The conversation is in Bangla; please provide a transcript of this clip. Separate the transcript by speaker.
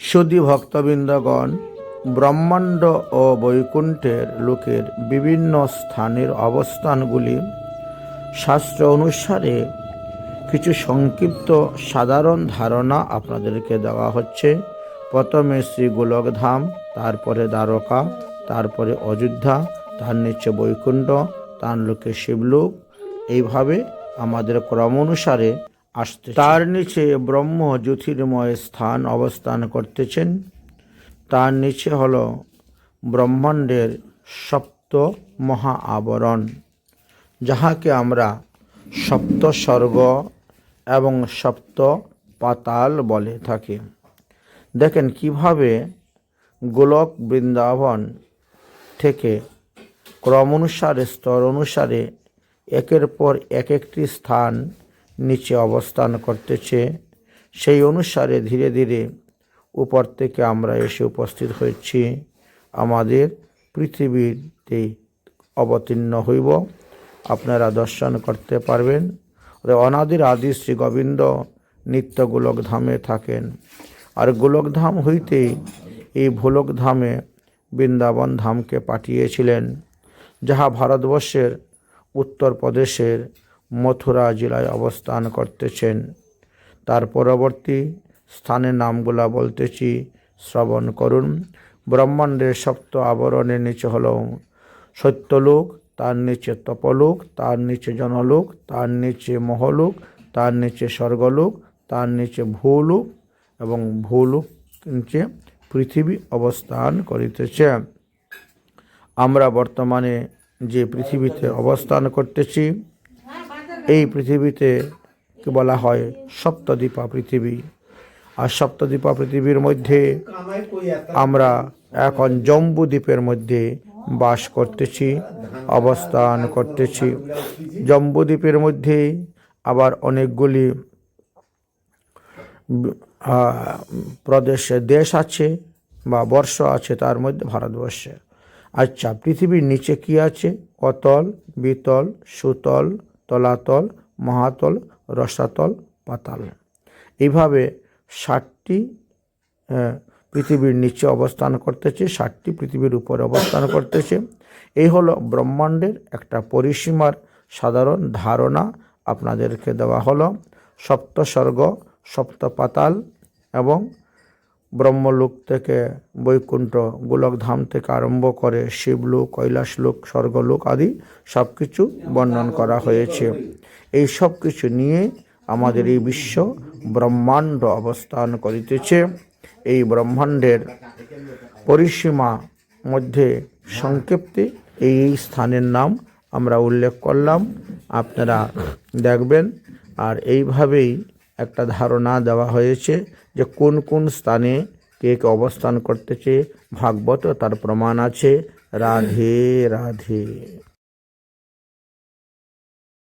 Speaker 1: সুদী ভক্তবৃন্দগণ ব্রহ্মাণ্ড ও বৈকুণ্ঠের লোকের বিভিন্ন স্থানের অবস্থানগুলি শাস্ত্র অনুসারে কিছু সংক্ষিপ্ত সাধারণ ধারণা আপনাদেরকে দেওয়া হচ্ছে। প্রথমে শ্রী গোলকধাম, তারপরে দ্বারকা, তারপরে অযোধ্যা, তার নিচে বৈকুণ্ঠ, তার লোকে শিবলোক। এইভাবে আমাদের ক্রম অনুসারে আসতে তার নিচে ব্রহ্ম জ্যোতির্ময় স্থান অবস্থান করতেছেন। তার নিচে হল ব্রহ্মাণ্ডের সপ্ত মহা আবরণ, যাহাকে আমরা সপ্ত স্বর্গ এবং সপ্ত পাতাল বলে থাকি। দেখেন কীভাবে গোলক বৃন্দাবন থেকে ক্রম অনুসারে, স্তর অনুসারে একের পর এক একটি স্থান নিচে অবস্থান করতেছে। সেই অনুসারে ধীরে ধীরে উপর থেকে আমরা এসে উপস্থিত হয়েছি। আমাদের পৃথিবীতে অবতীর্ণ হইব। আপনারা দর্শন করতে পারবেন। অনাদির আদি শ্রী গোবিন্দ নিত্য গোলকধামে থাকেন। আর গোলকধাম হইতে এই ভোলকধামে বৃন্দাবন ধামকে পাঠিয়েছিলেন, যাহা ভারতবর্ষের উত্তরপ্রদেশের মথুরা জেলায় অবস্থান করতেছেন। তার পরবর্তী স্থানের নামগুলা বলতেছি, শ্রবণ করুন। ব্রহ্মাণ্ডের সপ্ত আবরণের নিচে হল সত্যলোক, তার নিচে তপলোক, তার নিচে জনলোক, তার নিচে মহলোক, তার নিচে স্বর্গলোক, তার নিচে ভূলোক এবং ভূলোক নিচে পৃথিবী অবস্থান করিতেছে। আমরা বর্তমানে যে পৃথিবীতে অবস্থান করতেছি এই পৃথিবীতে বলা হয় সপ্তদ্বীপা পৃথিবী। আর সপ্তদ্বীপা পৃথিবীর মধ্যে আমরা এখন জম্বু দ্বীপের মধ্যে বাস করতেছি, অবস্থান করতেছি। জম্বু দ্বীপের মধ্যে আবার অনেকগুলি প্রদেশে দেশ আছে বা বর্ষ আছে তার মধ্যে ভারতবর্ষে। আচ্ছা পৃথিবীর নিচে কি আছে? অতল বিতল, সুতল তলাতল, মহাতল, রসাতল, পাতাল। এইভাবে ষাটটি পৃথিবীর নিচে অবস্থান করতেছে, ষাটটি পৃথিবীর উপরে অবস্থান করতেছে। এই হলো ব্রহ্মাণ্ডের একটা পরিসীমার সাধারণ ধারণা। আপনাদেরকে দেওয়া হলো সপ্ত স্বর্গ সপ্ত পাতাল এবং ব্রহ্মলোক থেকে বৈকুণ্ঠ, গোলকধাম থেকে আরম্ভ করে শিবলোক, কৈলাসলোক, স্বর্গলোক আদি সব কিছু বর্ণন করা হয়েছে। এই সব কিছু নিয়ে আমাদের এই বিশ্ব ব্রহ্মাণ্ড অবস্থান করিতেছে। এই ব্রহ্মাণ্ডের পরিসীমা মধ্যে সংক্ষেপে এই এই স্থানের নাম আমরা উল্লেখ করলাম। আপনারা দেখবেন, আর এইভাবেই একটা ধারণা দেওয়া হয়েছে যে কোন কোন স্থানে কে কে অবস্থান করতেছে, ভাগবত তার প্রমাণ আছে। রাধে রাধে।